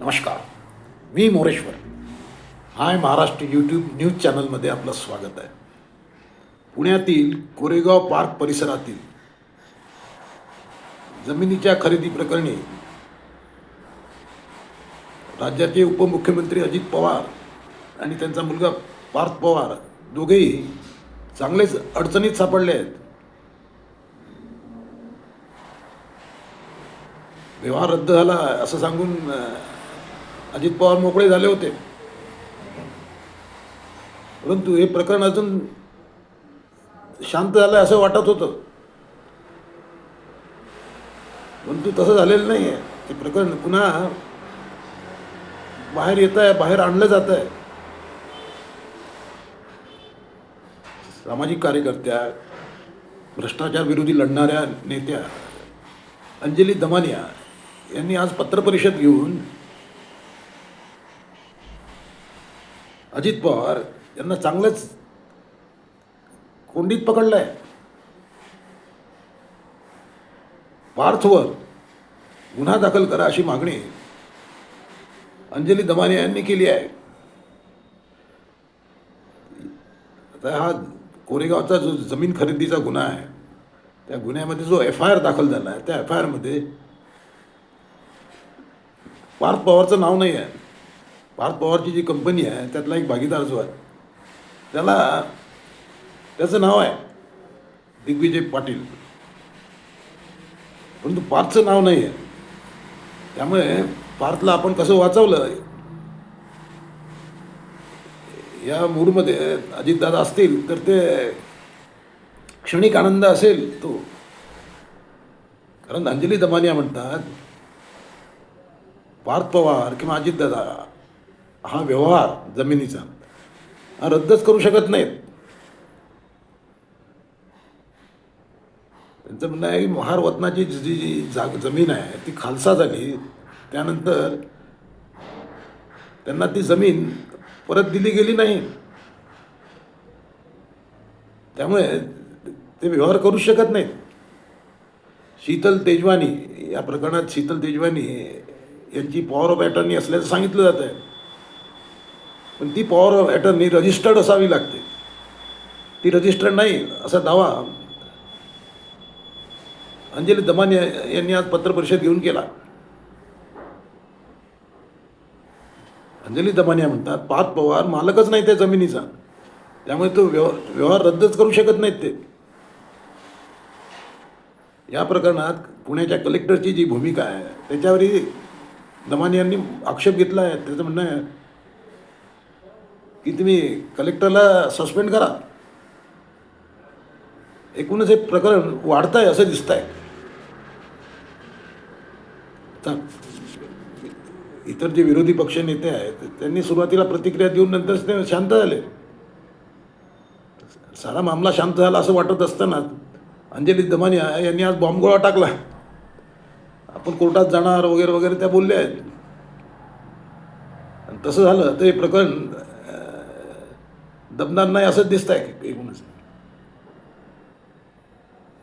नमस्कार. मी Moreshwar. Hi Maharashtra YouTube news चॅनलमध्ये आपलं स्वागत आहे. पुण्यातील कोरेगाव पार्क परिसरातील जमिनीच्या खरेदी प्रकरणी राज्याचे उपमुख्यमंत्री अजित पवार आणि त्यांचा मुलगा पार्थ पवार दोघेही चांगलेच अडचणीत सापडले आहेत. व्यवहार रद्द झाला असं सांगून अजित पवार मोकळे झाले होते. परंतु हे प्रकरण अजून शांत झालं असं वाटत होतं. परंतु तसं झालेलं नाही आहे ते प्रकरण पुन्हा बाहेर येत आहे बाहेर आणलं जात आहे सामाजिक कार्यकर्त्या भ्रष्टाचार विरोधी लढणाऱ्या नेत्या अंजली दमानिया यांनी आज पत्रपरिषद घेऊन अजित पवार यांना चांगलंच कोंडीत पकडलं आहे पार्थवर गुन्हा दाखल करा अशी मागणी अंजली दमाने यांनी केली आहे. आता हा कोरेगावचा जो जमीन खरेदीचा गुन्हा आहे त्या गुन्ह्यामध्ये जो एफ आय आर दाखल झाला आहे त्या एफ आय आरमध्ये पार्थ पवारचं नाव नाही आहे पार्थ पॉवरची जी कंपनी आहे त्यातला एक भागीदार जो आहे त्याला त्याचं नाव आहे दिग्विजय पाटील. परंतु पार्थचं नाव नाही आहे. त्यामुळे पार्थला आपण कसं वाचवलं या मूडमध्ये अजितदादा असतील तर ते क्षणिक आनंद असेल तो. कारण अंजली दमानिया म्हणतात पार्थ पवार किंवा अजितदादा हा व्यवहार जमिनीचा. हा रद्दच करू शकत नाहीत. त्यांचं म्हणणं आहे की महार वतनाची जी जी जाग जमीन आहे ती खालसा झाली त्यानंतर त्यांना ती जमीन परत दिली गेली नाही. त्यामुळे ते व्यवहार करू शकत नाहीत. शीतल तेजवानी या प्रकरणात शीतल तेजवानी यांची पॉवर ऑफ अटॉर्नी असल्याचं सांगितलं जात आहे पण ती पॉवर ऑफ ॲटर्नी रजिस्टर्ड असावी लागते. ती रजिस्टर्ड नाही असा दावा अंजली दमानी यांनी आज पत्रपरिषद घेऊन केला. अंजली दमानिया म्हणतात पाच पवार मालकच नाही त्या जमिनीचा. त्यामुळे तो व्यवहार व्यवहार रद्दच करू शकत नाहीत ते. या प्रकरणात पुण्याच्या कलेक्टरची जी भूमिका आहे त्याच्यावरही दमानियांनी आक्षेप घेतला आहे. त्याचं म्हणणं आहे की तुम्ही कलेक्टरला सस्पेंड करा. एकूणच हे प्रकरण वाढत आहे असं दिसत आहे इतर जे विरोधी पक्ष नेते आहेत त्यांनी सुरुवातीला प्रतिक्रिया देऊन नंतर ते शांत झाले. सारा मामला शांत झाला असं वाटत असताना अंजली दमानिया यांनी आज बॉम्बगोळा टाकला. आपण कोर्टात जाणार वगैरे वगैरे त्या बोलल्या आहेत. आणि तसं झालं तर हे प्रकरण दमणार नाही असंच दिसत आहे एकूणच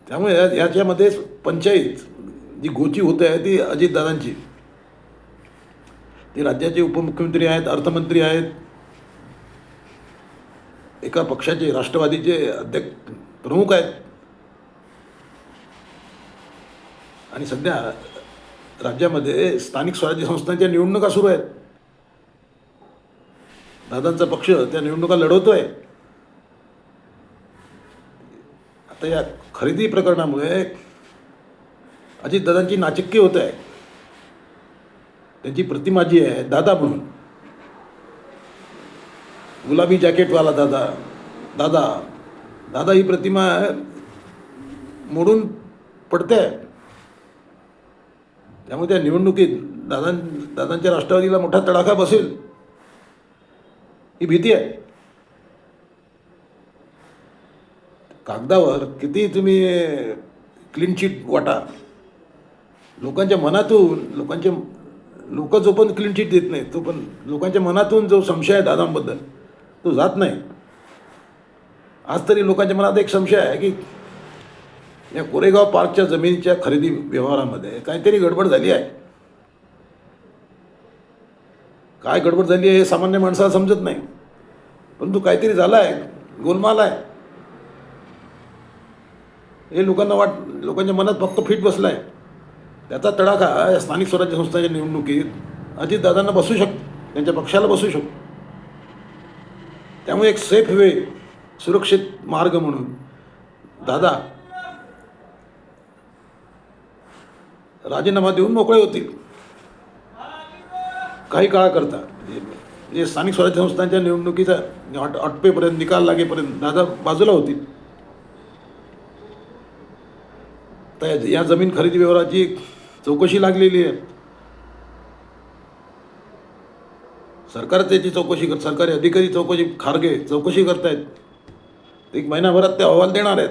त्यामुळे ह्याच्यामध्ये याच्यामध्ये पंचायत जी गोची होते आहे ती अजितदादांची. ते राज्याचे उपमुख्यमंत्री आहेत अर्थमंत्री आहेत. एका पक्षाचे राष्ट्रवादीचे अध्यक्ष प्रमुख आहेत. आणि सध्या राज्यामध्ये स्थानिक स्वराज्य संस्थांच्या निवडणुका सुरू आहेत. दादांचा पक्ष त्या निवडणुका लढवतोय. आता या खरेदी प्रकरणामुळे अजितदादांची नाचक्की होत आहे. त्यांची प्रतिमा जी आहे दादा म्हणून. गुलाबी जॅकेटवाला दादा दादा दादा ही प्रतिमा मोडून पडते त्यामुळे त्या निवडणुकीत दादां दादांच्या राष्ट्रवादीला मोठा तडाखा बसेल. ही भीती आहे. कागदावर किती तुम्ही क्लीन चीट वाटा. लोकांच्या मनातून लोकांच्या लोक जो पण क्लीन चीट देत नाही तो पण लोकांच्या मनातून जो संशय आहे दादांबद्दल तो जात नाही. आज तरी लोकांच्या मनात एक संशय आहे की या कोरेगाव पार्कच्या जमिनीच्या खरेदी व्यवहारामध्ये काहीतरी गडबड झाली आहे. काय गडबड झाली आहे हे सामान्य माणसाला समजत नाही. परंतु काहीतरी झाला आहे गोलमाल आहे. हे लोकांना वाट लोकांच्या मनात फक्त फिट बसला आहे त्याचा तडाखा या स्थानिक स्वराज्य संस्थांच्या निवडणुकीत अजितदादांना बसू शकतो त्यांच्या पक्षाला बसू शकतो. त्यामुळे एक सेफ वे सुरक्षित मार्ग म्हणून. दादा राजीनामा देऊन मोकळे होतील. काही काळाकरता जे स्थानिक स्वराज्य संस्थांच्या निवडणुकीचा अट अटपेपर्यंत निकाल लागेपर्यंत दादा बाजूला होतील. तर या- जमीन खरेदी व्यवहाराची चौकशी लागलेली आहे. सरकार त्याची चौकशी कर सरकारी अधिकारी चौकशी खारगे चौकशी करतायत. एक महिनाभरात ते अहवाल देणार आहेत.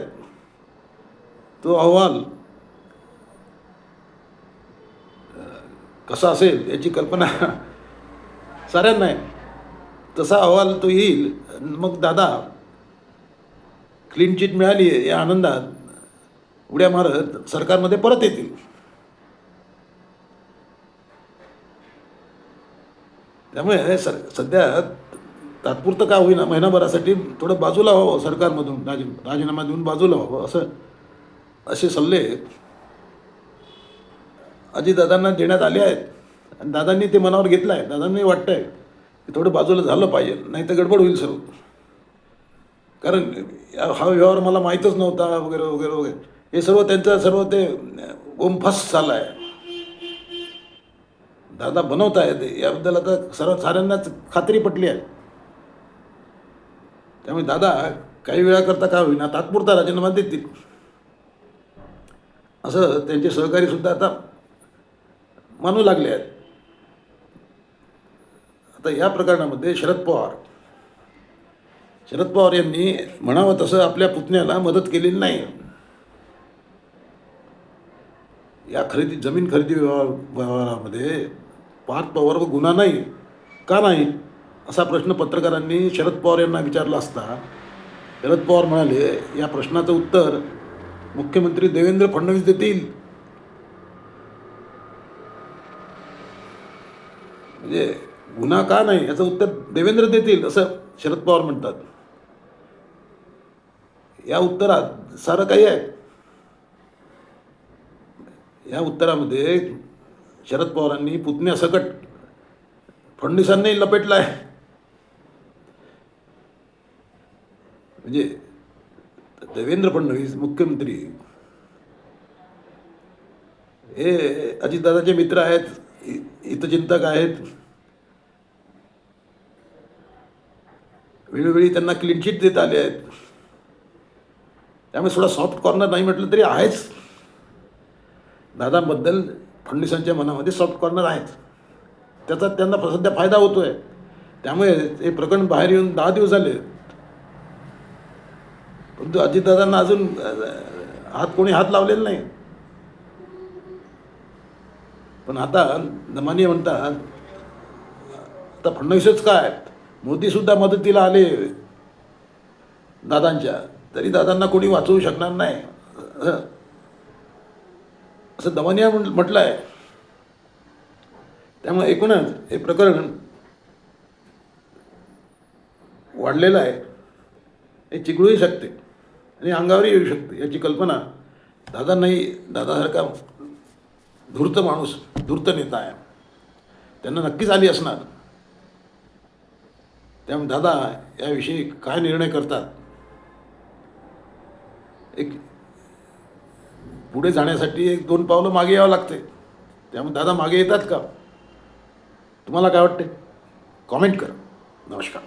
तो अहवाल कसा असेल याची कल्पना साऱ्यांना आहे. तसा अहवाल तो येईल. मग दादा क्लीन चिट मिळाली आहे या आनंदात उड्या मारत सरकारमध्ये परत येतील. त्यामुळे सर सध्या तात्पुरतं का होईना महिनाभरासाठी थोडं बाजूला व्हावं सरकारमधून राजी राजीनामा देऊन बाजूला व्हावं असं असे सल्ले अजितदादांना देण्यात आले आहेत. आणि दादांनी ते मनावर घेतलं आहे दादांनी वाटतं आहे की थोडं बाजूला झालं पाहिजे नाही तर गडबड होईल सर्व. कारण या- हा व्यवहार मला माहीतच नव्हता वगैरे वगैरे वगैरे. हे सर्व त्यांचं सर्व ते ओमफास झालं आहे दादा बनवत आहेत याबद्दल आता सर्व साऱ्यांनाच खात्री पटली आहे. त्यामुळे दादा काही वेळाकरता का होईना तात्पुरता राजीनामा देतील. असं त्यांचे सहकारी सुद्धा आता मानू लागले आहेत. आता या प्रकरणामध्ये शरद पवार शरद पवार यांनी म्हणावं तसं आपल्या पुतण्याला मदत केलेली नाही. या खरेदी जमीन खरेदी व्यवहार व्यवहारामध्ये पार्थ पवार व गुन्हा नाही का नाही असा प्रश्न पत्रकारांनी शरद पवार यांना विचारला असता शरद पवार म्हणाले या प्रश्नाचं उत्तर मुख्यमंत्री देवेंद्र फडणवीस देतील. म्हणजे गुन्हा का नाही याचं उत्तर देवेंद्र देतील असं शरद पवार म्हणतात. या उत्तरात सारं काही आहे. या उत्तरामध्ये शरद पवारांनी पुतण्यासकट फडणवीसांनी लपेटला आहे म्हणजे देवेंद्र फडणवीस मुख्यमंत्री. हे अजितदादाचे मित्र आहेत हितचिंतक आहेत. वेळोवेळी त्यांना क्लीन चिट देत आले आहेत. त्यामुळे थोडा सॉफ्ट कॉर्नर नाही म्हटलं तरी आहेच. दादाबद्दल फडणवीसांच्या मनामध्ये सॉफ्ट कॉर्नर आहेत. त्याचा त्यांना सध्या फायदा होतो आहे त्यामुळे हे प्रकरण बाहेर येऊन दहा दिवस झाले. परंतु अजितदादांना अजून हात कोणी हात लावलेला नाही. पण आता दमानी म्हणतात आता फडणवीसच काय मोदीसुद्धा मदतीला आले दादांच्या. तरी दादांना कोणी वाचवू शकणार नाही. असं दमानिया म्हण म्हटलं आहे त्यामुळे एकूणच हे प्रकरण वाढलेलं आहे. हे चिघळूही शकते आणि अंगावरही येऊ शकते याची कल्पना दादांनाही दादासारखा धूर्त माणूस धूर्त नेता आहे. त्यांना नक्कीच आली असणार. त्यामुळे दादा याविषयी काय निर्णय करतात एक पुढे जाण्यासाठी एक दोन पावलं मागे यावं लागते. त्यामुळे दादा मागे येतात का? तुम्हाला काय वाटते? कॉमेंट करा. नमस्कार.